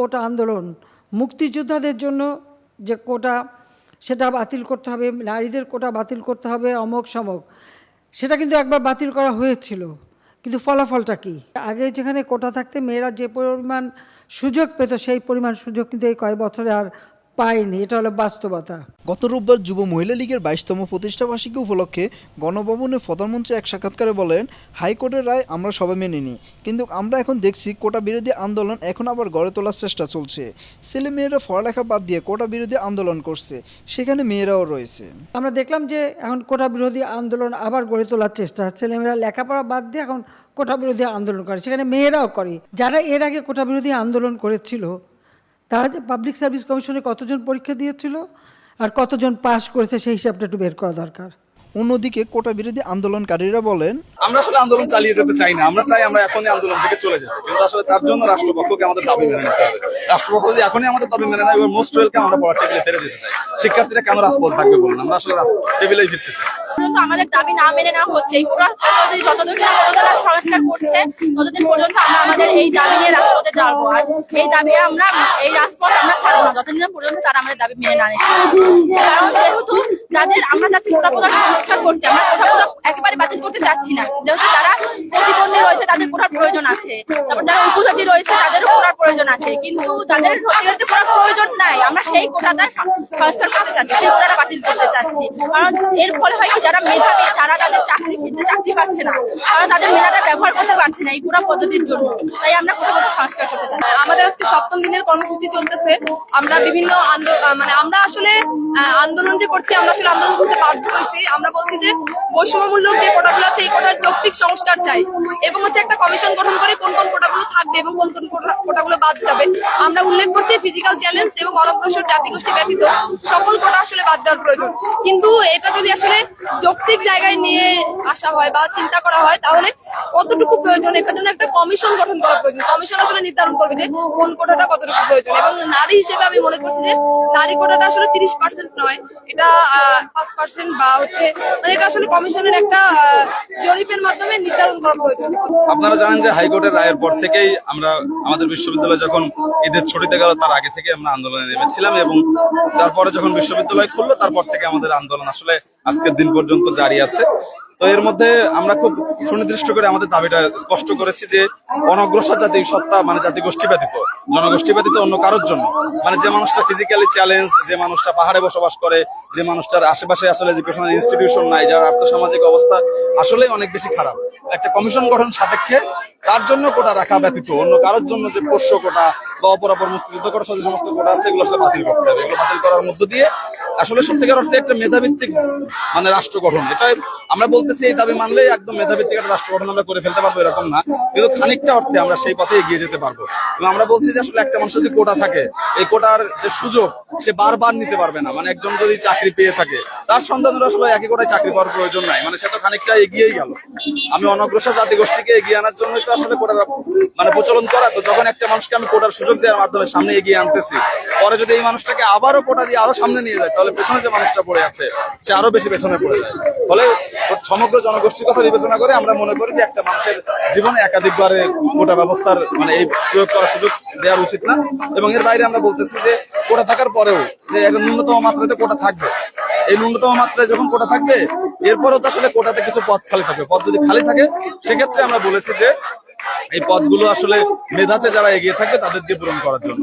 কোটা আন্দোলন, মুক্তিযোদ্ধাদের জন্য যে কোটা, সেটা বাতিল করতে হবে, নারীদের কোটা বাতিল করতে হবে, অমক সমক। সেটা কিন্তু একবার বাতিল করা হয়েছিল, কিন্তু ফলাফলটা কি? আগে যেখানে কোটা থাকতে, মেয়েরা যে পরিমাণ সুযোগ পেত, সেই পরিমাণ সুযোগ কিন্তু এই কয়েক বছরে আর পায়নি এটা হলো বাস্তবতা। গত রোববার যুব মহিলা লীগের বাইশতম প্রতিষ্ঠাবার্ষিকী উপলক্ষে গণভবনে প্রধানমন্ত্রী এক সাক্ষাৎকারে বলেন হাইকোর্টের রায় আমরা সবাই মেনে নিই কিন্তু আমরা এখন দেখছি কোটা বিরোধী আন্দোলন এখন আবার গড়ে তোলার চেষ্টা চলছে। ছেলে মেয়েরা পড়ালেখা বাদ দিয়ে কোটা বিরোধী আন্দোলন করছে সেখানে মেয়েরাও রয়েছে। আমরা দেখলাম যে এখন কোটা বিরোধী আন্দোলন আবার গড়ে তোলার চেষ্টা ছেলেমেয়েরা লেখাপড়া বাদ দিয়ে এখন কোটা বিরোধী আন্দোলন করে সেখানে মেয়েরাও করে। যারা এর আগে কোটা বিরোধী আন্দোলন করেছিল তারা যে পাবলিক সার্ভিস কমিশনে কতজন পরীক্ষা দিয়েছিল আর কতজন পাশ করেছে সেই হিসাবটা একটু বের করা দরকার। অন্যদিকে কোটা বিরোধী আন্দোলনকারীরা বলেন আমরা আসলে আন্দোলন চালিয়ে যেতে চাই না। আমরা চাই আমরা এখনই আন্দোলন থেকে চলে যেতে। কিন্তু আসলে তার জন্য রাষ্ট্রপক্ষকে আমাদের দাবি মেনে নিতে হবে। রাষ্ট্রপক্ষ যদি এখনই আমাদের দাবি মেনে নেয় এবার মোস্ট ওয়েলকাম আমরা পড়ার টেবিলে ফিরে যেতে চাই। শিক্ষার্থীরা কেন রাজপথ থাকবে বলুন আমরা আসলে টেবিলেই ফিরতে চাই। আমাদের দাবি না মেনে না হচ্ছে। এই পুরো যতদিন সংস্কার করছে, ততদিন পর্যন্ত আমরা আমাদের এই দাবি নিয়ে রাজপথে যাব। আর এই দাবি আমরা, এই রাজপথ আমরা ছাড়বো না। যতদিন পর্যন্ত তারা আমাদের দাবি মেনে না নেয়। কারণ যেহেতু যাদের আমরা যাচ্ছি সংস্কার করতে, আমরা একেবারে বাতিল করতে চাচ্ছি না। যেহেতু যারা প্রতিবন্ধী রয়েছে, তাদের কোটার প্রয়োজন আছে। তারপর যারা উপজাতি রয়েছে, তাদেরও কোটার প্রয়োজন আছে। কিন্তু যাদের সত্যিকারতে কোটার প্রয়োজন নাই। আমরা সেই কোটাটা সংস্কার করতে চাচ্ছি, সেই কোটাটা বাতিল করতে চাচ্ছি। কারণ এর ফলে হয় কি, যারা মেধাবী, তারা তাদের চাকরি ক্ষেত্রে চাকরি পাচ্ছে না। কারণ তাদের মেধাটা ব্যবহার করতে পারছে না এই কোটা পদ্ধতির জন্য। তাই আমরা কোটা পদ্ধতি সংস্কার করতে চাচ্ছি। আমাদের আজকে সপ্তম দিনের কর্মসূচি চলতেছে। আমরা বিভিন্ন মানে আমরা আসলে আন্দোলন যে করছি, আমরা আসলে আন্দোলন করতে বাধ্য হয়েছি। আমরা বলছি যে বৈষম্যমূলক যে কোটাগুলো আছে, এই কোটার যৌক্তিক সংস্কার চাই। এবং হচ্ছে একটা কমিশন গঠন করে কোন কোন কোটাগুলো থাকবে এবং কোন কোন কোটা- কোটাগুলো বাদ যাবে। আমরা উল্লেখ করছি ফিজিক্যাল চ্যালেঞ্জ এবং অনগ্রসর জাতিগোষ্ঠী ব্যতীত সকল কোটা আসলে বাদ দেওয়ার প্রয়োজন। কিন্তু এটা যদি আসলে যৌক্তিক জায়গায় নিয়ে আসা হয় বা চিন্তা করা হয়, তাহলে কতটুকু প্রয়োজন? এটার জন্য একটা কমিশন গঠন করা প্রয়োজন। কমিশন আসলে নির্ধারণ করবে যে কোন কোটাটা কতটুকু প্রয়োজন। এবং নারী হিসেবে আমি মনে করছি যে নারী কোটাটা আসলে তিরিশ পার্সেন্ট নয়। এটা পাঁচ পার্সেন্ট বা হচ্ছে মানে এটা আসলে কমিশনের একটা জরিপের মাধ্যমে নির্ধারণ করা প্রয়োজন। আপনারা জানেন যে হাইকোর্টের রায়ের পর থেকেই আমরা আমাদের বিশ্ববিদ্যালয় যখন ঈদের ছুটিতে গেল তার আগে থেকে আমরা আন্দোলনে নেমেছিলাম এবং তারপরে যখন বিশ্ববিদ্যালয় খুললো, তারপর থেকে আমাদের আন্দোলন আসলে আজকের দিন পর্যন্ত জারি আছে। তো এর মধ্যে আমরা খুব সুনির্দিষ্ট করে আমাদের দাবিটা স্পষ্ট করেছি যে অনগ্রসর জাতি সত্তা মানে জাতি গোষ্ঠী ব্যতীত, জনগোষ্ঠী ব্যতীত অন্য কারোর জন্য। মানে যে মানুষটা ফিজিক্যালি চ্যালেঞ্জ যে মানুষটা পাহাড়ে বসবাস করে, যে মানুষটার আশেপাশে আসলে এডুকেশনাল ইনস্টিটিউশন নাই, যার আর্থসামাজিক অবস্থা আসলে অনেক বেশি খারাপ। একটা কমিশন গঠন সাপেক্ষে তার জন্য কোটা রাখা ব্যতীত, অন্য কারোর জন্য যে পোষ্য কোটা বা অপরাপর মুক্তিযুদ্ধ করা যে সমস্ত কোটা আছে, এগুলো আসলে বাতিল করতে হবে। এগুলো বাতিল করার মধ্য দিয়ে আসলে সত্যিকার অর্থে একটা মেধাভিত্তিক মানে রাষ্ট্র গঠন। এটা আমরা বলতেছি, এই দাবি মানলে একদম মেধাভিত্তিক একটা রাষ্ট্র গঠন আমরা করে ফেলতে পারব, এরকম না। কিন্তু খানিকটা অর্থে আমরা সেই পথে এগিয়ে যেতে পারব। এবং আমরা বলছি যে আসলে একটা মানুষ যদি কোটা থাকে, এই কোটার যে সুযোগ, সে বারবার নিতে পারবে না। মানে একজন যদি চাকরি পেয়ে থাকে, তার সন্তানের আসলে একই কোটায় চাকরি পাওয়ার প্রয়োজন নাই। মানে সে তো খানিকটা এগিয়েই গেল। আমি অনগ্রসর জাতিগোষ্ঠীকে এগিয়ে আনার জন্যই তো আসলে কোটার মানে প্রচলন করা। তো যখন একটা মানুষকে আমি কোটার সুযোগ দেওয়ার মাধ্যমে সামনে এগিয়ে আনতেছি পরে যদি এই মানুষটাকে আবারও কোটা দিয়ে আরও সামনে নিয়ে যায়, তাহলে পেছনে যে মানুষটা পড়ে আছে, সে আরও বেশি পেছনে পড়ে যায়। ফলে সমগ্র জনগোষ্ঠীর কথা বিবেচনা করে আমরা মনে করি যে একটা মানুষের জীবনে একাধিকবারে কোটা ব্যবস্থার মানে এই প্রয়োগ করার সুযোগ দেওয়ার উচিত না। এবং এর বাইরে আমরা বলতেছি যে কোটা থাকার পরেও যে একটা ন্যূনতম মাত্রাতে কোটা থাকবে। এই ন্যূনতম মাত্রায় যখন কোটা থাকবে, এরপরেও তো আসলে কোটাতে কিছু পদ খালি থাকবে পদ যদি খালি থাকে, সেক্ষেত্রে আমরা বলেছি যে এই পদগুলো আসলে মেধাতে যারা এগিয়ে থাকে তাদের দিয়ে পূরণ করার জন্য।